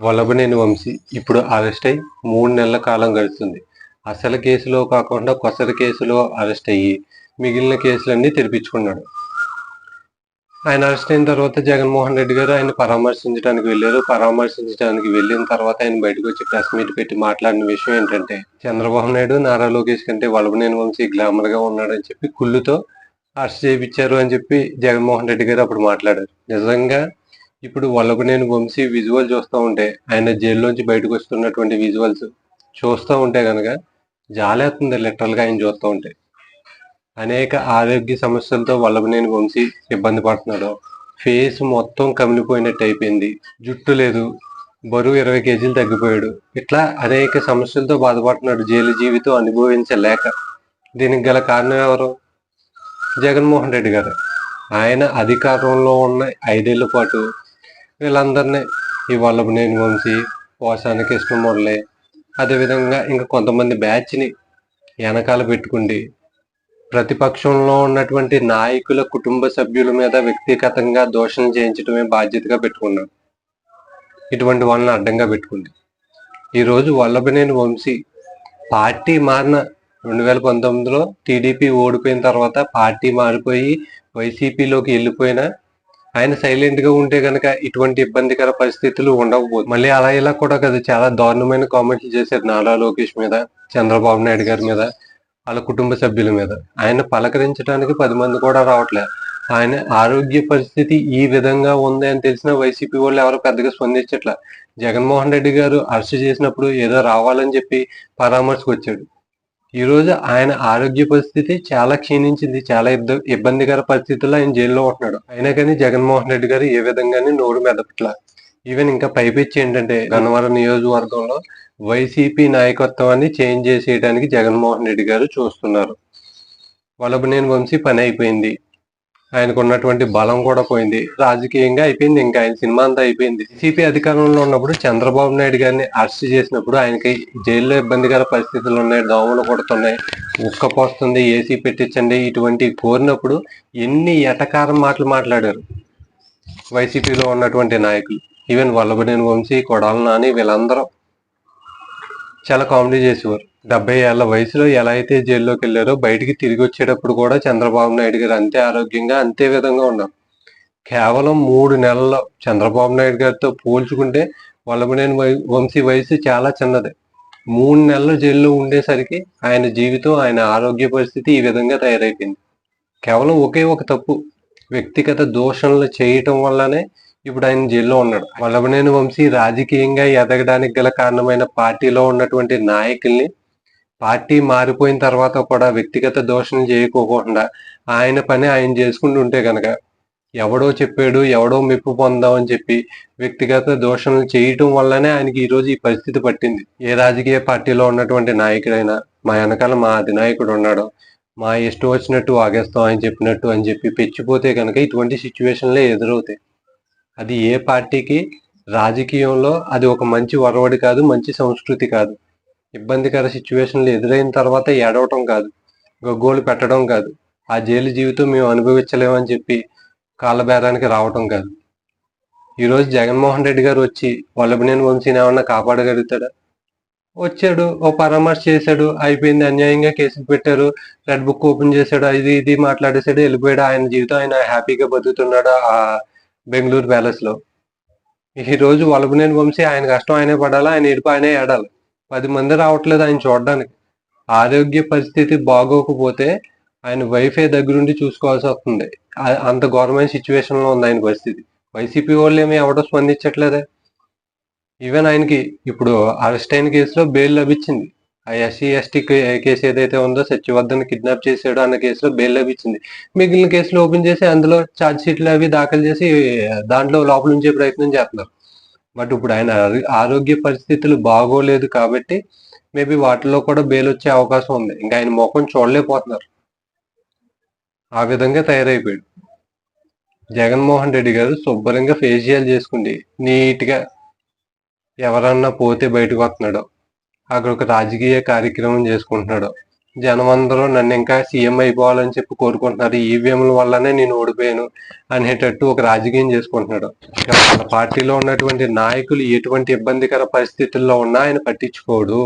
వలబనేని వంశీ ఇప్పుడు అరెస్ట్ అయి మూడు నెలల కాలం గడుస్తుంది. అసలు కేసులో కాకుండా కొసరి కేసులో అరెస్ట్ అయ్యి మిగిలిన కేసులన్నీ తెరిపించుకున్నాడు. ఆయన అరెస్ట్ అయిన తర్వాత జగన్మోహన్ రెడ్డి గారు ఆయన పరామర్శించడానికి వెళ్ళారు. పరామర్శించడానికి వెళ్ళిన తర్వాత ఆయన బయటకు వచ్చి ప్రెస్ మీట్ పెట్టి మాట్లాడిన విషయం ఏంటంటే చంద్రబాబు నాయుడు నారా లోకేష్ కంటే వలబనేని వంశీ గ్లామర్గా ఉన్నాడని చెప్పి కుళ్ళుతో అరెస్ట్ చేయించారు అని చెప్పి జగన్మోహన్ రెడ్డి గారు అప్పుడు మాట్లాడారు. నిజంగా ఇప్పుడు వల్లభనేని వంశీ విజువల్ చూస్తూ ఉంటే ఆయన జైల్లోంచి బయటకు వస్తున్నటువంటి విజువల్స్ చూస్తూ ఉంటే కనుక జాలేస్తుంది లిటరల్గా ఆయన చూస్తూ ఉంటే. అనేక ఆరోగ్య సమస్యలతో వల్లభనేని వంశీ ఇబ్బంది పడుతున్నాడు. ఫేస్ మొత్తం కమిలిపోయినట్టు అయిపోయింది. జుట్టు లేదు. బరువు ఇరవై కేజీలు తగ్గిపోయాడు. ఇట్లా అనేక సమస్యలతో బాధపడుతున్నాడు. జైలు జీవితం అనుభవించలేక. దీనికి గల కారణం ఎవరు? జగన్మోహన్ రెడ్డి గారు. ఆయన అధికారంలో ఉన్న ఐదేళ్ళ పాటు వీళ్ళందరినీ ఈ వల్లభనేని వంశీ ఇష్టం కృష్ణమురళి అదేవిధంగా ఇంకా కొంతమంది బ్యాచ్ని వెనకాల పెట్టుకుండి ప్రతిపక్షంలో ఉన్నటువంటి నాయకుల కుటుంబ సభ్యుల మీద వ్యక్తిగతంగా దోషం చేయించడమే బాధ్యతగా పెట్టుకున్నాను ఇటువంటి వాళ్ళని అడ్డంగా పెట్టుకుంది. ఈరోజు వల్లభనేని వంశీ పార్టీ మారిన రెండు వేల పంతొమ్మిదిలో టీడీపీ ఓడిపోయిన తర్వాత పార్టీ మారిపోయి వైసీపీలోకి వెళ్ళిపోయిన ఆయన సైలెంట్గా ఉంటే గనక ఇటువంటి ఇబ్బందికర పరిస్థితులు ఉండకపోదు. మళ్ళీ అలా ఇలా కూడా కదా చాలా దారుణమైన కామెంట్లు చేశారు నారా లోకేష్ మీద చంద్రబాబు నాయుడు గారి మీద వాళ్ళ కుటుంబ సభ్యుల మీద. ఆయన పలకరించడానికి పది మంది కూడా రావట్లేదు ఆయన ఆరోగ్య పరిస్థితి ఈ విధంగా ఉంది అని తెలిసిన వైసీపీ వాళ్ళు ఎవరు పెద్దగా స్పందించట్లే. జగన్మోహన్ రెడ్డి గారు అరెస్ట్ చేసినప్పుడు ఏదో రావాలని చెప్పి పరామర్శకు వచ్చాడు. ఈరోజు ఆయన ఆరోగ్య పరిస్థితి చాలా క్షీణించింది చాలా ఇబ్బందికర పరిస్థితుల్లో ఆయన జైల్లో ఉంటున్నాడు. అయినా కానీ జగన్మోహన్ రెడ్డి గారు ఏ విధంగానే నోరు మెదపట్ల. ఈవెన్ ఇంకా పైపిచ్చి ఏంటంటే గన్నవరం నియోజకవర్గంలో వైసీపీ నాయకత్వాన్ని చేంజ్ చేసేయడానికి జగన్మోహన్ రెడ్డి గారు చూస్తున్నారు. వలబనేని వంశీ పని అయిపోయింది. ఆయనకు ఉన్నటువంటి బలం కూడా పోయింది. రాజకీయంగా అయిపోయింది. ఇంకా ఆయన సినిమా అంతా అయిపోయింది. సిపి అధికారంలో ఉన్నప్పుడు చంద్రబాబు నాయుడు గారిని అరెస్ట్ చేసినప్పుడు ఆయనకి జైల్లో ఇబ్బందికర పరిస్థితులు ఉన్నాయి. దోమలు కొడుతున్నాయి. ఉక్క పోస్తుంది. ఏసీ పెట్టించండి. ఇటువంటి కోరినప్పుడు ఎన్ని ఎటకారం మాటలు మాట్లాడారు వైసీపీలో ఉన్నటువంటి నాయకులు. ఈవెన్ వల్లభనేని వంశీ కొడాల నాని వీళ్ళందరూ చాలా కామెడీ చేసేవారు. డెబ్బై ఏళ్ళ వయసులో ఎలా అయితే జైల్లోకి వెళ్ళారో బయటికి తిరిగి వచ్చేటప్పుడు కూడా చంద్రబాబు నాయుడు గారు అంతే ఆరోగ్యంగా అంతే విధంగా ఉన్నారు. కేవలం మూడు నెలల్లో చంద్రబాబు నాయుడు గారితో పోల్చుకుంటే వల్లభనేని వై- వంశీ వయసు చాలా చిన్నది. మూడు నెలలు జైల్లో ఉండేసరికి ఆయన జీవితం ఆయన ఆరోగ్య పరిస్థితి ఈ విధంగా తయారైపోయింది. కేవలం ఒకే ఒక తప్పు వ్యక్తిగత దోషణలు చేయటం వల్లనే ఇప్పుడు ఆయన జైల్లో ఉన్నాడు. వల్లభనేని వంశీ రాజకీయంగా ఎదగడానికి గల కారణమైన పార్టీలో ఉన్నటువంటి నాయకుల్ని పార్టీ మారిపోయిన తర్వాత కూడా వ్యక్తిగత దోషం చేయకోకుండా ఆయన పని ఆయన చేసుకుంటూ ఉంటే ఎవడో చెప్పాడు ఎవడో మెప్పు పొందామని చెప్పి వ్యక్తిగత దోషణలు చేయటం వల్లనే ఆయనకి ఈరోజు ఈ పరిస్థితి పట్టింది. ఏ రాజకీయ పార్టీలో ఉన్నటువంటి నాయకుడైనా మా వెనకాల మా అధినాయకుడు ఉన్నాడు మా ఇష్టం వచ్చినట్టు ఆగేస్తాం అని చెప్పినట్టు అని చెప్పి పెచ్చిపోతే కనుక ఇటువంటి సిచ్యువేషన్లే ఎదురవుతాయి. అది ఏ పార్టీకి రాజకీయంలో అది ఒక మంచి వరవడి కాదు మంచి సంస్కృతి కాదు. ఇబ్బందికర సిచ్యువేషన్లు ఎదురైన తర్వాత ఏడవటం కాదు గగ్గోలు పెట్టడం కాదు. ఆ జైలు జీవితం మేము అనుభవించలేమని చెప్పి కాళ్ళ రావటం కాదు. ఈరోజు జగన్మోహన్ రెడ్డి గారు వచ్చి వల్లభనేని వంశీని ఏమన్నా కాపాడగలుగుతాడా? వచ్చాడు ఓ పరామర్శ చేశాడు అయిపోయింది అన్యాయంగా కేసులు పెట్టారు రెడ్ బుక్ ఓపెన్ చేశాడు ఇది ఇది మాట్లాడేశాడు వెళ్ళిపోయాడు ఆయన జీవితం ఆయన హ్యాపీగా బతుకుతున్నాడు ఆ బెంగళూరు ప్యాలెస్లో. ఈరోజు ఈ వల్లభనేని వంశీ ఆయన కష్టం ఆయనే పడాలి ఆయన ఇడుపు ఆయనే ఏడాలి? పది మంది రావట్లేదు ఆయన చూడడానికి. ఆరోగ్య పరిస్థితి బాగోకపోతే ఆయన వైఫే దగ్గరుండి చూసుకోవాల్సి వస్తుంది. అంత ఘోరమైన సిచ్యువేషన్లో ఉంది ఆయన పరిస్థితి. వైసీపీ వాళ్ళు ఏమి ఎవడో స్పందించట్లేదే. ఈవెన్ ఆయనకి ఇప్పుడు అరెస్ట్ అయిన కేసులో బెయిల్ లభించింది. ఆ ఎస్సీ ఎస్టీ కేసు ఏదైతే ఉందో సత్యవర్ధన్ కిడ్నాప్ చేశాడు అన్న కేసులో బెయిల్ లభించింది. మిగిలిన కేసులు ఓపెన్ చేసి అందులో ఛార్జ్ షీట్లు అవి దాఖలు చేసి దాంట్లో లోపల ఉంచే ప్రయత్నం చేస్తున్నారు. బట్ ఇప్పుడు ఆయన ఆరోగ్య పరిస్థితులు బాగోలేదు కాబట్టి మేబీ వాటిలో కూడా బెయిల్ వచ్చే అవకాశం ఉంది. ఇంకా ఆయన ముఖం చూడలేకపోతున్నారు. ఆ విధంగా తయారైపోయాడు. జగన్మోహన్ రెడ్డి గారు శుభ్రంగా ఫేషియల్ చేసుకుంది. నీట్గా ఎవరన్నా పోతే బయటకు వస్తున్నాడో అక్కడ ఒక రాజకీయ కార్యక్రమం చేసుకుంటున్నాడో జనం నన్ను ఇంకా సీఎం అయిపోవాలని చెప్పి కోరుకుంటున్నారు. ఈవీఎంల వల్లనే నేను ఓడిపోయాను అనేటట్టు ఒక రాజకీయం చేసుకుంటున్నాడు. వాళ్ళ పార్టీలో ఉన్నటువంటి నాయకులు ఎటువంటి ఇబ్బందికర పరిస్థితుల్లో ఉన్నా ఆయన పట్టించుకోడు.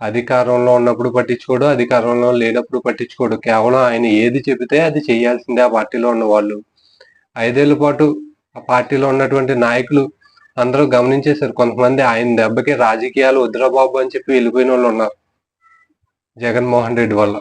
అధికారంలో ఉన్నప్పుడు పట్టించుకోడు అధికారంలో లేనప్పుడు పట్టించుకోడు. కేవలం ఆయన ఏది చెబితే అది చేయాల్సిందే ఆ పార్టీలో ఉన్న వాళ్ళు. ఐదేళ్ళ పాటు ఆ పార్టీలో ఉన్నటువంటి నాయకులు అందరూ గమనించేశారు. కొంతమంది ఆయన దెబ్బకి రాజకీయాలు వద్దురా బాబు అని చెప్పి వెళ్ళిపోయిన వాళ్ళు ఉన్నారు. జగన్మోహన్ రెడ్డి వల్ల.